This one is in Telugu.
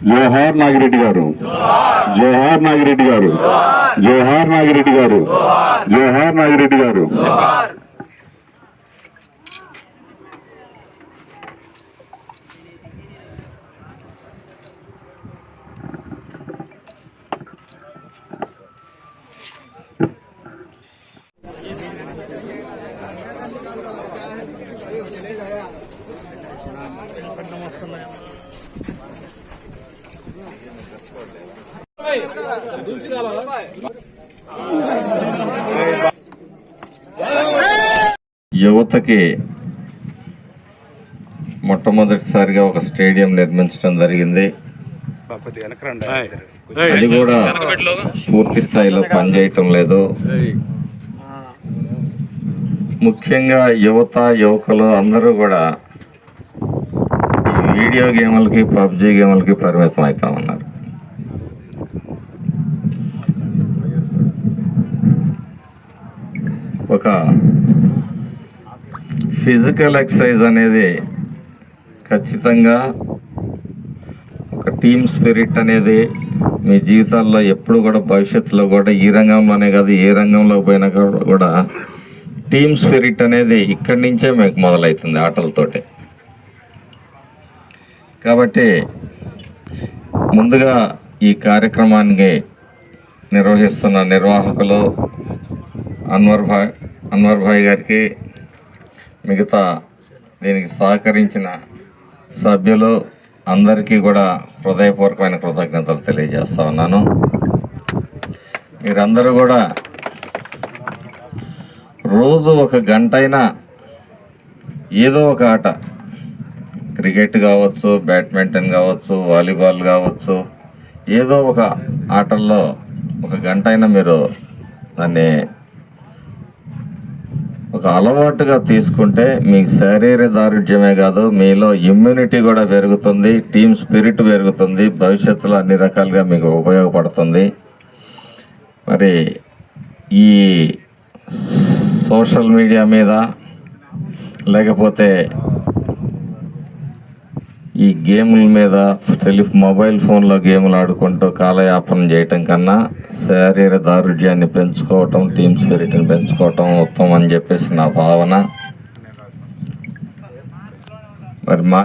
జోహార్ నాగిరెడ్డి గారు జోహార్ నాగిరెడ్డి గారు జోహార్ నాగిరెడ్డి గారు జోహార్ నాగిరెడ్డి గారు యువతకి మొట్టమొదటిసారిగా ఒక స్టేడియం నిర్మించడం జరిగింది. అది కూడా పూర్తి స్థాయిలో పనిచేయటం లేదు. ముఖ్యంగా యువత యువకులు అందరూ కూడా వీడియో గేములకి పబ్జి గేములకి పరిమితం అవుతా ఉన్నారు. ఒక ఫిజికల్ ఎక్సర్సైజ్ అనేది ఖచ్చితంగా ఒక టీమ్ స్పిరిట్ అనేది మీ జీవితాల్లో ఎప్పుడు కూడా భవిష్యత్తులో కూడా ఈ రంగంలోనే కాదు ఏ రంగంలో పోయినా కూడా- కూడా టీమ్ స్పిరిట్ అనేది ఇక్కడి నుంచే మీకు మొదలవుతుంది ఆటలతోటి. కాబట్టి ముందుగా ఈ కార్యక్రమాన్ని నిర్వహిస్తున్న నిర్వాహకులు అన్వర్ భాయ్ అన్వర్ భాయ్ గారికి మిగతా దీనికి సహకరించిన సభ్యులు అందరికీ కూడా హృదయపూర్వకమైన కృతజ్ఞతలు తెలియజేస్తా ఉన్నాను. మీరందరూ కూడా రోజు ఒక గంటైనా ఏదో ఒక ఆట క్రికెట్ కావచ్చు బ్యాడ్మింటన్ కావచ్చు వాలీబాల్ కావచ్చు ఏదో ఒక ఆటల్లో ఒక గంట అయినా మీరు దాన్ని ఒక అలవాటుగా తీసుకుంటే మీకు శారీరక దారుఢ్యమే కాదు మీలో ఇమ్యూనిటీ కూడా పెరుగుతుంది టీమ్ స్పిరిట్ పెరుగుతుంది భవిష్యత్తులో అన్ని రకాలుగా మీకు ఉపయోగపడుతుంది. మరి ఈ సోషల్ మీడియా మీద లేకపోతే ఈ గేముల మీద టెలి మొబైల్ ఫోన్లో గేములు ఆడుకుంటూ కాలయాపన చేయటం కన్నా శారీరక దారుఢ్యాన్ని పెంచుకోవటం టీమ్ స్పిరిట్ని పెంచుకోవటం ఉత్తమం అని చెప్పేసి నా భావన. మరి మా